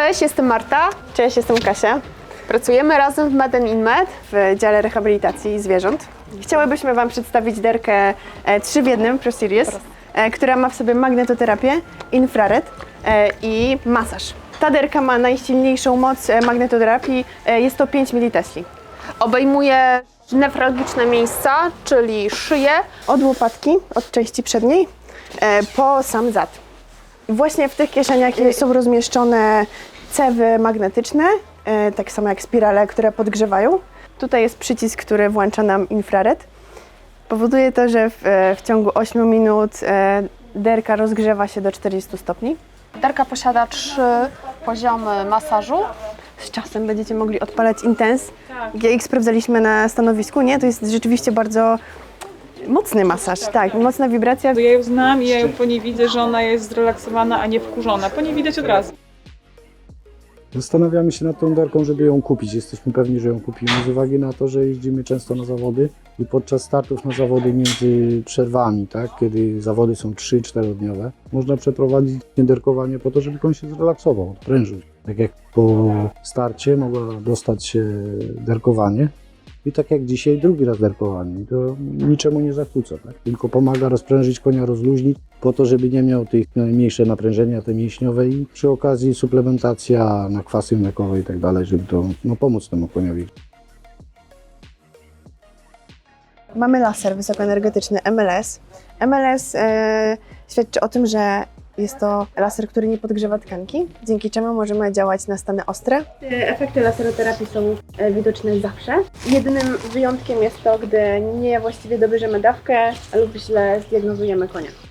Cześć, jestem Marta. Cześć, jestem Kasia Pracujemy razem w Med in Med. w dziale rehabilitacji zwierząt. Chciałybyśmy Wam przedstawić derkę e, 3 w 1 Pro Series, e, która ma w sobie magnetoterapię, infrared e, i masaż. Ta derka ma najsilniejszą moc e, magnetoterapii, e, jest to 5 militesli. Obejmuje newralgiczne miejsca, czyli szyję. Od łopatki, od części przedniej, e, po sam zad. Właśnie w tych kieszeniach są rozmieszczone cewy magnetyczne, e, tak samo jak spirale, które podgrzewają. Tutaj jest przycisk, który włącza nam infrared. Powoduje to, że w, e, w ciągu 8 minut derka rozgrzewa się do 40 stopni. Darka posiada trzy poziomy masażu. Z czasem będziecie mogli odpalać intens. GX sprawdzaliśmy na stanowisku, nie? To jest rzeczywiście bardzo mocny masaż, tak, mocna wibracja. Ja ją znam i ja ją po niej widzę, że ona jest zrelaksowana, a nie wkurzona. Po niej widać od razu. Zastanawiamy się nad tą derką, żeby ją kupić. Jesteśmy pewni, że ją kupimy z uwagi na to, że jeździmy często na zawody i podczas startów na zawody między przerwami, tak, kiedy zawody są 3-4 dniowe, można przeprowadzić derkowanie po to, żeby koń się zrelaksował, odprężył. Tak jak po starcie mogła dostać się derkowanie i tak jak dzisiaj drugi raz derkowanie. I to niczemu nie zakłóca, tak? tylko pomaga rozprężyć konia, rozluźnić po to, żeby nie miał tych mniejsze naprężenia, te mięśniowe i przy okazji suplementacja na kwasy mlekowe i tak dalej, żeby to no, pomóc temu koniowi. Mamy laser wysokoenergetyczny MLS. MLS e, świadczy o tym, że jest to laser, który nie podgrzewa tkanki, dzięki czemu możemy działać na stany ostre. E, Efekty laseroterapii są e, widoczne zawsze. Jedynym wyjątkiem jest to, gdy niewłaściwie dobierzemy dawkę lub źle zdiagnozujemy konia.